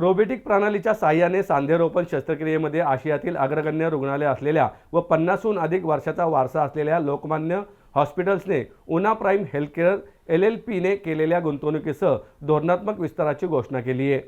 Robotic प्रणालीच्या साहाय्याने सांधेरोपण शस्त्रक्रियेमध्ये आशियातील अग्रगण्य रुग्णालय असलेल्या व पन्नासहून अधिक वर्षाचा वारसा असलेल्या Lokmanya हॉस्पिटल्सने Una Prime Healthcare L L पीने केलेल्या गुंतवणुकीसह धोरणात्मक विस्ताराची घोषणा केली आहे.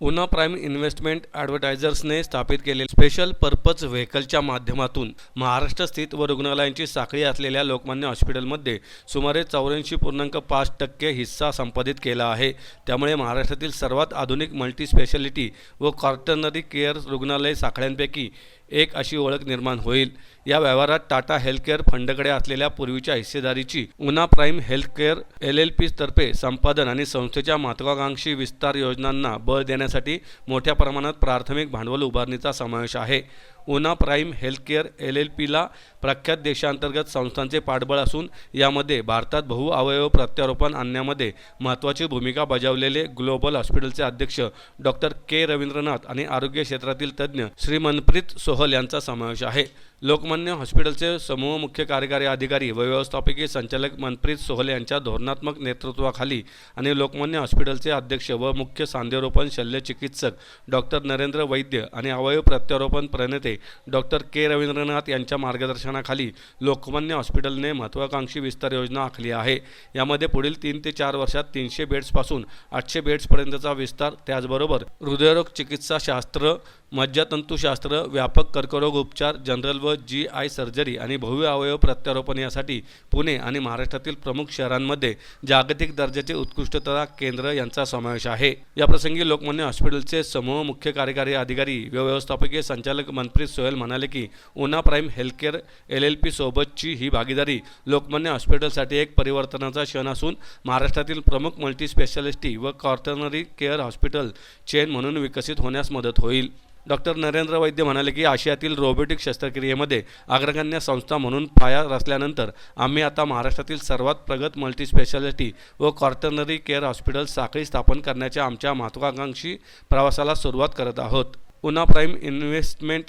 उना प्राईम इन्व्हेस्टमेंट ॲडव्हर्टायझर्सने स्थापित केलेल्या स्पेशल पर्पज व्हेकलच्या माध्यमातून महाराष्ट्र स्थित व रुग्णालयांची साखळी असलेल्या लोकमान्य हॉस्पिटलमध्ये सुमारे चौऱ्याऐंशी पूर्णांक पाच टक्के हिस्सा संपादित केला आहे. त्यामुळे महाराष्ट्रातील सर्वात आधुनिक मल्टी स्पेशालिटी व कॉर्टनरी केअर रुग्णालय साखळ्यांपैकी एक अशी ओळख निर्माण होईल. या व्यवहारात टाटा हेल्थकेअर फंडकडे असलेल्या पूर्वीच्या हिस्सेदारीची Una Prime Healthcare L L पीतर्फे संपादन आणि संस्थेच्या महत्वाकांक्षी विस्तार योजनांना बळ देण्यासाठी मोठ्या प्रमाणात प्राथमिक भांडवल उभारणीचा समावेश आहे. Una Prime Healthcare L L पीला प्रख्यात देशांतर्गत संस्थांचे पाठबळ असून यामध्ये भारतात बहुअवयव प्रत्यारोपण आणण्यामध्ये महत्त्वाची भूमिका बजावलेले ग्लोबल हॉस्पिटलचे अध्यक्ष डॉक्टर के रवींद्रनाथ आणि आरोग्य क्षेत्रातील तज्ज्ञ श्री मनप्रीत सोहल यांचा समावेश आहे. लोकमान्य हॉस्पिटलचे समूह मुख्य कार्यकारी अधिकारी व व्यवस्थापकीय संचालक मनप्रीत सोहले यांच्या धोरणात्मक नेतृत्वाखाली आणि लोकमान्य हॉस्पिटलचे अध्यक्ष व मुख्य सांधेरोपण शल्यचिकित्सक डॉक्टर नरेंद्र वैद्य आणि अवयव प्रत्यारोपण प्रणेते डॉक्टर के रवींद्रनाथ यांच्या मार्गदर्शनाखाली लोकमान्य हॉस्पिटलने महत्त्वाकांक्षी विस्तार योजना आखली आहे. यामध्ये पुढील तीन ते चार वर्षात तीनशे बेड्सपासून आठशे बेड्सपर्यंतचा विस्तार त्याचबरोबर हृदयरोग चिकित्साशास्त्र मज्जातंतुशास्त्र व्यापक कर्करोग उपचार जनरल व जी आय सर्जरी आणि भव्य अवयव प्रत्यारोपण यासाठी पुणे आणि महाराष्ट्रातील प्रमुख शहरांमध्ये जागतिक दर्जाचे उत्कृष्टता केंद्र यांचा समावेश आहे. याप्रसंगी लोकमान्य हॉस्पिटलचे समूह मुख्य कार्यकारी अधिकारी व व्यवस्थापकीय संचालक मनप्रीत सोहेल म्हणाले की Una Prime Healthcare L L P सोबतची ही भागीदारी लोकमान्य हॉस्पिटलसाठी एक परिवर्तनाचा क्षण असून महाराष्ट्रातील प्रमुख मल्टी स्पेशालिस्टी व कॉर्टनरी केअर हॉस्पिटल चेन म्हणून विकसित होण्यास मदत होईल. डॉक्टर नरेंद्र वैद्य म्हणाले की आशियातील रोबोटिक शस्त्रक्रियेमध्ये अग्रगण्य संस्था म्हणून पाया रचल्यानंतर आम्ही आता महाराष्ट्रातील सर्वात प्रगत मल्टीस्पेशालिटी व कॉर्टनरी केअर हॉस्पिटल साखळी स्थापन करण्याच्या आमच्या महत्त्वाकांक्षी प्रवासाला सुरुवात करत आहोत. उना प्राईम इन्व्हेस्टमेंट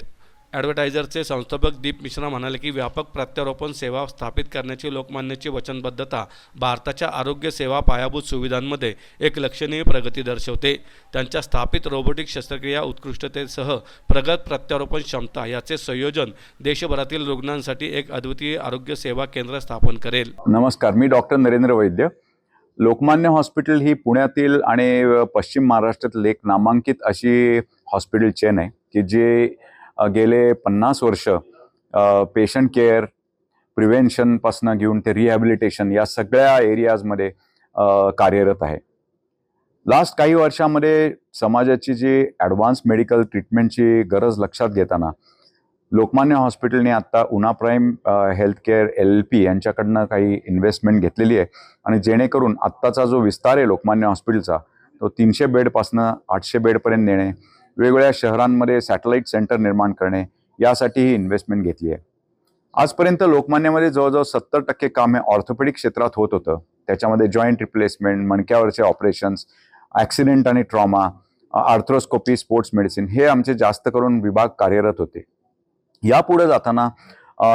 ॲडव्हर्टायझरचे संस्थापक दीप मिश्रा म्हणाले की व्यापक प्रत्यारोपण सेवा स्थापित करण्याची लोकमान्याची वचनबद्धता भारताच्या आरोग्य सेवा पायाभूत सुविधांमध्ये एक लक्षणीय प्रगती दर्शवते. त्यांच्या स्थापित रोबोटिक शस्त्रक्रिया उत्कृष्टतेसह प्रगत प्रत्यारोपण क्षमता याचे संयोजन देशभरातील रुग्णांसाठी एक अद्वितीय आरोग्य सेवा केंद्र स्थापन करेल. नमस्कार मी डॉक्टर नरेंद्र वैद्य. लोकमान्य हॉस्पिटल ही पुण्यातील आणि पश्चिम महाराष्ट्रातील एक नामांकित अशी हॉस्पिटल चेन आहे की जे गेले पन्नास वर्ष पेशंट केअर प्रिव्हेन्शनपासनं घेऊन ते रिहॅबिलिटेशन या सगळ्या एरियाजमध्ये कार्यरत आहे. लास्ट काही वर्षामध्ये समाजाची जी ॲडव्हान्स मेडिकल ट्रीटमेंटची गरज लक्षात घेताना लोकमान्य हॉस्पिटलने आत्ता Una Prime Healthcare L L P यांच्याकडनं काही इन्व्हेस्टमेंट घेतलेली आहे आणि जेणेकरून आत्ताचा जो विस्तार आहे लोकमान्य हॉस्पिटलचा तो तीनशे बेडपासनं आठशे बेडपर्यंत नेणे वेगवेगळ्या शहरांमध्ये सॅटेलाईट सेंटर निर्माण करणे यासाठी ही इन्व्हेस्टमेंट घेतली आहे. आजपर्यंत लोकमान्यामध्ये जवळजवळ सत्तर टक्के काम हे ऑर्थोपेडिक क्षेत्रात होत होतं. त्याच्यामध्ये जॉईंट रिप्लेसमेंट मणक्यावरचे ऑपरेशन्स ॲक्सिडेंट आणि ट्रॉमा आर्थ्रोस्कोपी स्पोर्ट्स मेडिसिन हे आमचे जास्त करून विभाग कार्यरत होते. यापुढे जाताना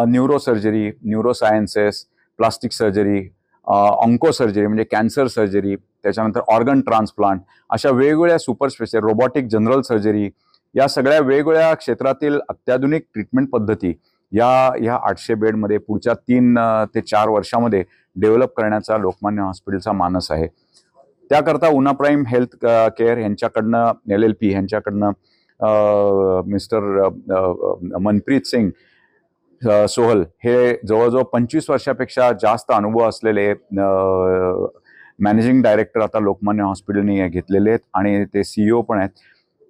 neuro surgery neuro sciences plastic surgery onco surgery म्हणजे कॅन्सर सर्जरी त्याच्यानंतर ऑर्गन ट्रान्सप्लांट अशा वेगवेगळ्या super special robotic general surgery या सगळ्या वेगवेगळ्या क्षेत्रातील अत्याधुनिक ट्रीटमेंट पद्धती या ह्या आठशे बेडमध्ये पुढच्या तीन ते चार वर्षामध्ये डेव्हलप करण्याचा लोकमान्य हॉस्पिटलचा मानस आहे. त्याकरता उना प्राईम हेल्थ केअर यांच्याकडनं एल एल पी यांच्याकडनं मिस्टर मनप्रीत सिंग सोहल हे जवळजवळ पंचवीस वर्षापेक्षा जास्त अनुभव असलेले मॅनेजिंग डायरेक्टर आता लोकमान्य हॉस्पिटलने घेतलेले आहेत आणि ते सीईओ पण आहेत.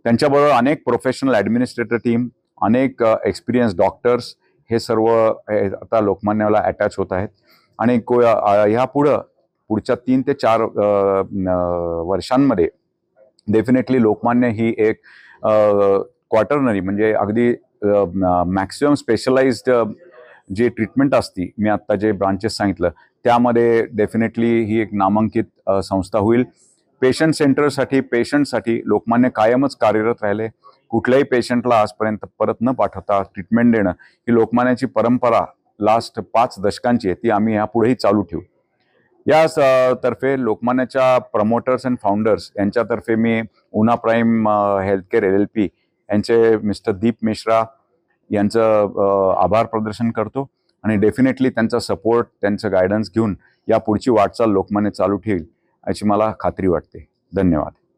त्यांच्याबरोबर अनेक प्रोफेशनल ॲडमिनिस्ट्रेटर टीम अनेक एक्सपिरियन्स डॉक्टर्स हे सर्व आता लोकमान्याला अटॅच होत आहेत. आणि को ह्या पुढं पुढच्या तीन ते चार वर्षांमध्ये डेफिनेटली लोकमान्य ही एक क्वार्टरनरी म्हणजे अगदी मॅक्सिमम स्पेशलाइज्ड जे ट्रीटमेंट असती मी आत्ता जे ब्रांचेस सांगितलं त्यामध्ये डेफिनेटली ही एक नामांकित संस्था होईल. पेशंट सेंटरसाठी पेशंटसाठी लोकमान्य कायमच कार्यरत राहिले. कुठल्याही पेशंटला आजपर्यंत परत न पाठवता ट्रीटमेंट देणं ही लोकमान्याची परंपरा लास्ट पाच दशकांची आहे ती आम्ही यापुढेही चालू ठेवू. या तर्फे लोकमान्याच्या प्रमोटर्स अँड फाउंडर्स यांच्यातर्फे मी Una Prime Healthcare L L P यांचे मिस्टर दीप मिश्रा यांचं आभार प्रदर्शन करतो आणि डेफिनेटली त्यांचा सपोर्ट त्यांचं गायडन्स घेऊन या पुढची वाटचाल लोकमान्य चालू ठेवील याची मला खात्री वाटते. धन्यवाद.